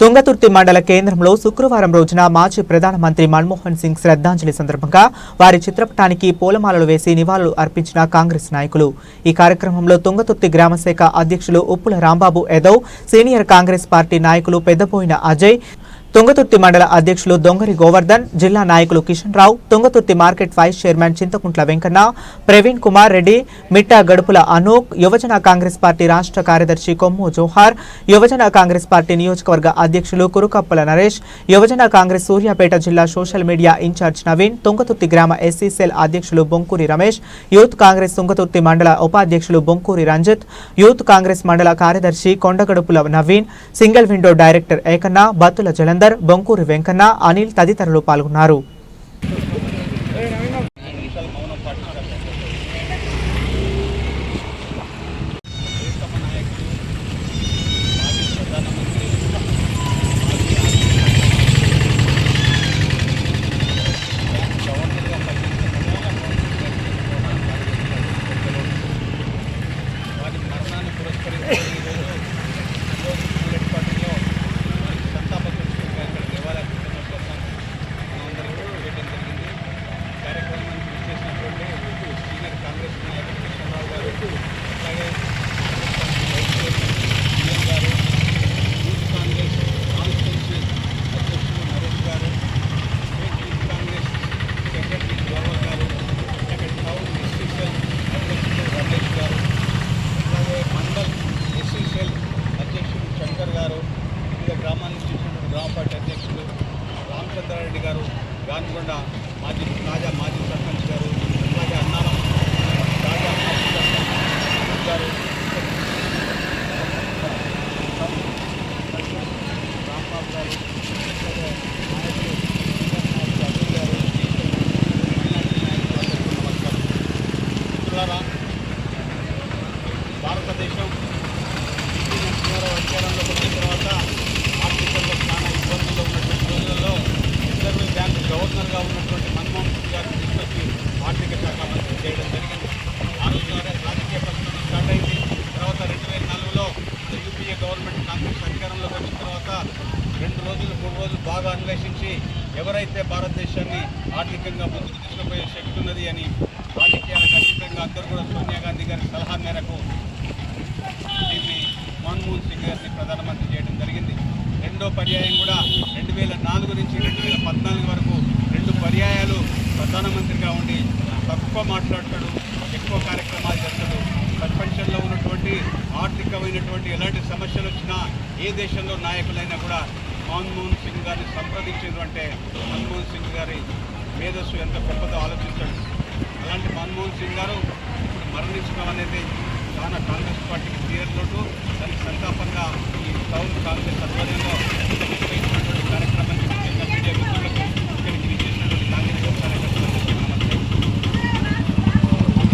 తుంగతుర్తి మండల కేంద్రంలో శుక్రవారం రోజున మాజీ ప్రధానమంత్రి మన్మోహన్ సింగ్ శ్రద్ధాంజలి సందర్భంగా వారి చిత్రపటానికి పూలమాలలు వేసి నివాళులు అర్పించిన కాంగ్రెస్ నాయకులు. ఈ కార్యక్రమంలో తుంగతుర్తి గ్రామశాఖ అధ్యక్షులు ఉప్పుల రాంబాబు యాదవ్ సీనియర్ కాంగ్రెస్ పార్టీ నాయకులు పెద్దపోయిన అజయ్ తుంగతుర్తి మండల అధ్యక్షులు దొంగరి గోవర్ధన్ జిల్లా నాయకులు Kishan Rao Tungaturthi market vice chairman Chintakuntla Venkanna Praveen Kumar Reddy Mitta Gadupula Anook యువజన కాంగ్రెస్ పార్టీ రాష్ట్ర కార్యదర్శి కొమ్ము జోహార్ యువజన కాంగ్రెస్ పార్టీ నియోజకవర్గ అధ్యక్షులు కురుకప్పల నరేష్ యువజన కాంగ్రెస్ సూర్యాపేట జిల్లా social media in charge Naveen Tungaturthi గ్రామ ఎస్సీ సెల్ అధ్యక్షులు బొంకూరి రమేష్ యూత్ కాంగ్రెస్ తుంగతుర్తి మండల ఉపాధ్యక్షులు బొంకూరి రంజిత్ యూత్ కాంగ్రెస్ మండల కార్యదర్శి Kondagadupula Naveen single window director Ekanna Battula Jalandhar Bonkuri Venkanna Anil తదితరులు పాల్గొన్నారు వారి మరణాన్ని పురస్కరించుకొని ఈరోజు ఈరోజు బుల్లెట్ పార్టీలో వారికి సంతాప సూచకంగా ఇక్కడ దేవాలయ ప్రతిమ కోసం మనందరికీ చేయడం జరిగింది కార్యక్రమానికి విచ్చేసినటువంటి సీనియర్ కాంగ్రెస్ నాయకులు కృష్ణరావు గారు అలాగే Congress party vice chairman CM గారు యూత్ కాంగ్రెస్ కాన్స్టిట్యూన్సీ అధ్యక్షులు నరేష్ గారు స్టేట్ సెక్రటరీ గోవర్ గారు అలాగే టౌన్ ఎస్సీసీఎల్ అధ్యక్షులు రమేష్ గారు అలాగే మండల్ ఎస్సీసీఎల్ అధ్యక్షులు శంకర్ గారు వివిధ గ్రామాల నుంచి వచ్చినటువంటి గ్రామ పార్టీ అధ్యక్షులు రెడ్డి గారు గానుకొండ మాజీ తాజా మాజీ సర్పంచ్ గారు అలాగే అన్నారం తాజా మాజీ సర్పంచ్ గారు రాంబాబు గారు అలాగే నాయకులు అజయ్ గారు మైనార్టీ నాయకులు అందరికీ నమస్కారం మిత్రులారా భారతదేశం చివరి అధికారంలోకి వచ్చిన తర్వాత ఆర్థికంగా చాలా ఇబ్బందుల్లో ఉన్నటువంటి రోజులలో రిజర్వ్ బ్యాంక్ గవర్నర్గా ఉన్నటువంటి మన్మోహన్ సింగ్ గారిని తీసుకొచ్చి ఆర్థిక శాఖ మంత్రి చేయడం జరిగింది ఆ రోజులోనే రాజకీయ పరిస్థితి స్టార్ట్ అయింది తర్వాత రెండు వేల నాలుగులో యూపీఏ గవర్నమెంట్ కాంగ్రెస్ అధికారంలోకి వచ్చిన తర్వాత రెండు రోజులు మూడు రోజులు బాగా అన్వేషించి ఎవరైతే భారతదేశాన్ని ఆర్థికంగా ముందుకు తీసుకుపోయే శక్తి ఉన్నది అని రాజకీయాలకు అతీతంగా అందరూ కూడా సోనియా గాంధీ గారి సలహా మేరకు దీన్ని మన్మోహన్ సింగ్ గారిని ప్రధానమంత్రి చేయడం జరిగింది. రెండో పర్యాయం కూడా రెండు వేల నాలుగు నుంచి రెండు వేల పద్నాలుగు వరకు రెండు పర్యాయాలు ప్రధానమంత్రిగా ఉండి తక్కువ మాట్లాడతాడు ఎక్కువ కార్యక్రమాలు జరుగుతాడు ప్రపంచంలో ఉన్నటువంటి ఆర్థికమైనటువంటి ఎలాంటి సమస్యలు వచ్చినా ఏ దేశంలో నాయకులైనా కూడా మన్మోహన్ సింగ్ గారిని సంప్రదించారు అంటే మన్మోహన్ సింగ్ గారి మేధస్సు ఎంత గొప్పదో ఆలోచించండి. అలాంటి మన్మోహన్ సింగ్ గారు ఇప్పుడు మరణించడం అనేది చాలా కాంగ్రెస్ పార్టీకి తీరలోటు దానికి సంతాపంగా ఈ టౌన్ కాంగ్రెస్ ఆధ్వర్యంలో